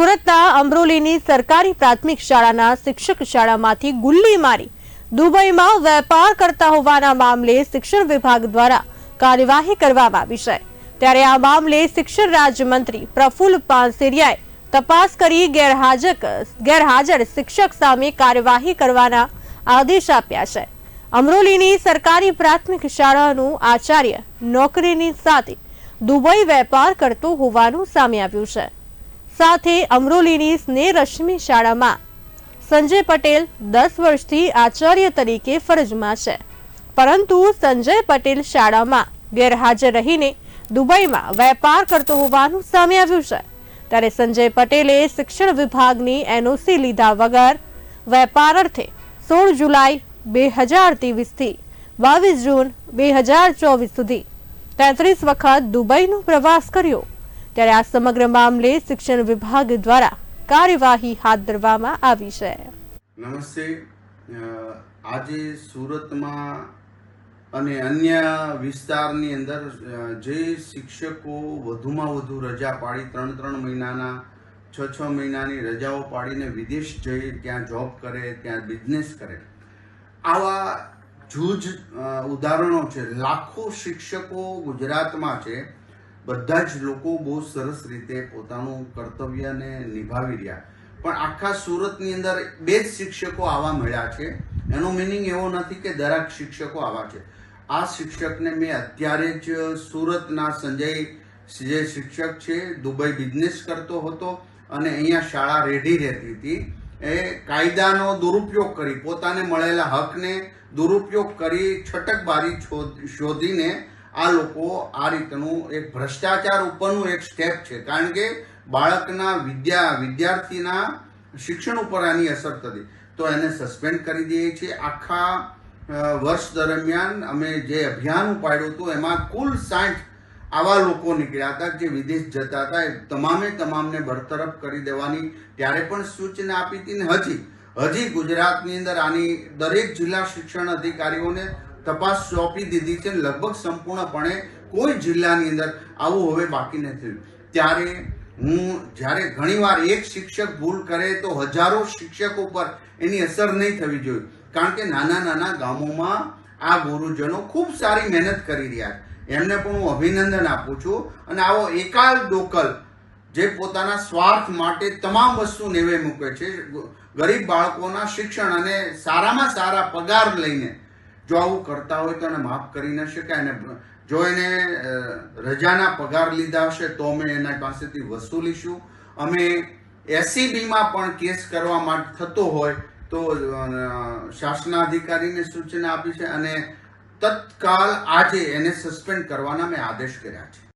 સુરતના અમરોલીની સરકારી પ્રાથમિક શાળાના શિક્ષક શાળામાંથી ગુલ્લી મારી દુબઈમાં વેપાર કરતા હોવાના મામલે શિક્ષણ વિભાગ દ્વારા કાર્યવાહી કરવામાં આવી છે. ત્યારે આ મામલે શિક્ષણ રાજ્યમંત્રી પ્રફુલ્લ પાનસેરિયાએ તપાસ કરી ગેરહાજર ગેરહાજર શિક્ષક સામે કાર્યવાહી કરવાના આદેશ આપ્યા છે. અમરોલીની સરકારી પ્રાથમિક શાળાનું આચાર્ય નોકરીની સાથે દુબઈ વેપાર કરતો હોવાનું સામે આવ્યું છે. સાથે અમરોલીની સ્નેહ રશ્મિ શાળામાં. સંજય પટેલ દસ વર્ષથી આચાર્ય તરીકે ફરજમાં છે. પરંતુ સંજય પટેલ શાળામાં ગેરહાજર રહીને દુબઈમાં વેપાર કરતો હોવાનું સામે આવ્યું છે. ત્યારે સંજય પટેલે શિક્ષણ વિભાગની એનઓસી લીધા વગર વેપાર અર્થે સોળ જુલાઈ બે હજાર ત્રેવીસથી બાવીસ જૂન બે હજાર ચોવીસ સુધી તેત્રીસ વખત દુબઈનો પ્રવાસ કર્યો. ત્યારે આ સમગ્ર મામલે શિક્ષણ વિભાગ દ્વારા કાર્યવાહી હાથ ધરવામાં આવી છે. નમસ્તે. આજે સુરતમાં અને અન્ય વિસ્તારની અંદર જે શિક્ષકો વધુમાં વધુ રજા પાડી, ત્રણ ત્રણ મહિનાના, છ છ મહિનાની રજાઓ પાડીને વિદેશ જઈ ત્યાં જોબ કરે, ત્યાં બિઝનેસ કરે. આવા જૂજ ઉદાહરણો છે. લાખો શિક્ષકો ગુજરાતમાં છે. બધા જ લોકો બહુ સરસ રીતે પોતાનું કર્તવ્યને નિભાવી રહ્યા. પણ આખા સુરતની અંદર બે જ શિક્ષકો આવા મળ્યા છે. એનો મિનિંગ એવો નથી કે દરેક શિક્ષકો આવા છે. આ શિક્ષકને મેં અત્યારે જ સુરતના સંજય જે શિક્ષક છે, દુબઈ બિઝનેસ કરતો હતો અને અહીંયા શાળા રેડી રહેતી હતી. એ કાયદાનો દુરુપયોગ કરી, પોતાને મળેલા હકને દુરુપયોગ કરી, છટકબારી શોધીને આ લોકો આ રીતનું એક ભ્રષ્ટાચાર ઉપરનું એક સ્ટેપ છે. કારણ કે બાળકના વિદ્યા, વિદ્યાર્થીના શિક્ષણ ઉપર આની અસર થતી. તો એને સસ્પેન્ડ કરી દઈએ છીએ. આખા વર્ષ દરમિયાન અમે જે અભિયાન ઉપાડ્યું હતું, એમાં કુલ સાઠ આવા લોકો નીકળ્યા હતા જે વિદેશ જતા હતા. એ તમામે તમામને બરતરફ કરી દેવાની ત્યારે પણ સૂચના આપી હતી ને હજી. હજી ગુજરાતની અંદર આની દરેક જિલ્લા શિક્ષણ અધિકારીઓને તપાસ સોંપી દીધી છે. લગભગ સંપૂર્ણપણે કોઈ જિલ્લાની અંદર આવું હવે બાકી નથી ત્યારે હું, જ્યારે ઘણીવાર એક શિક્ષક ભૂલ કરે તો હજારો શિક્ષકો પર એની અસર નહીં થવી જોઈએ. કારણ કે નાના નાના ગામોમાં આ ગુરુજનો ખૂબ સારી મહેનત કરી રહ્યા છે. એમને પણ હું અભિનંદન આપું છું. અને આવો એકાલ ડોકલ જે પોતાના સ્વાર્થ માટે તમામ વસ્તુ નેવે મૂકે છે. ગરીબ બાળકોના શિક્ષણ અને સારામાં સારા પગાર લઈને જો આવું કરતા હોય તો એને માફ કરી ન શકાય અને જો એને રજાના પગાર લીધા હશે તો અમે એના પાસેથી વસૂલીશું અમે એસીબીમાં પણ કેસ કરવા માટે થતો હોય તો શાસના શાસનાધિકારીને સૂચના આપી છે અને તત્કાલ આજે એને સસ્પેન્ડ કરવાના મેં આદેશ કર્યા છે.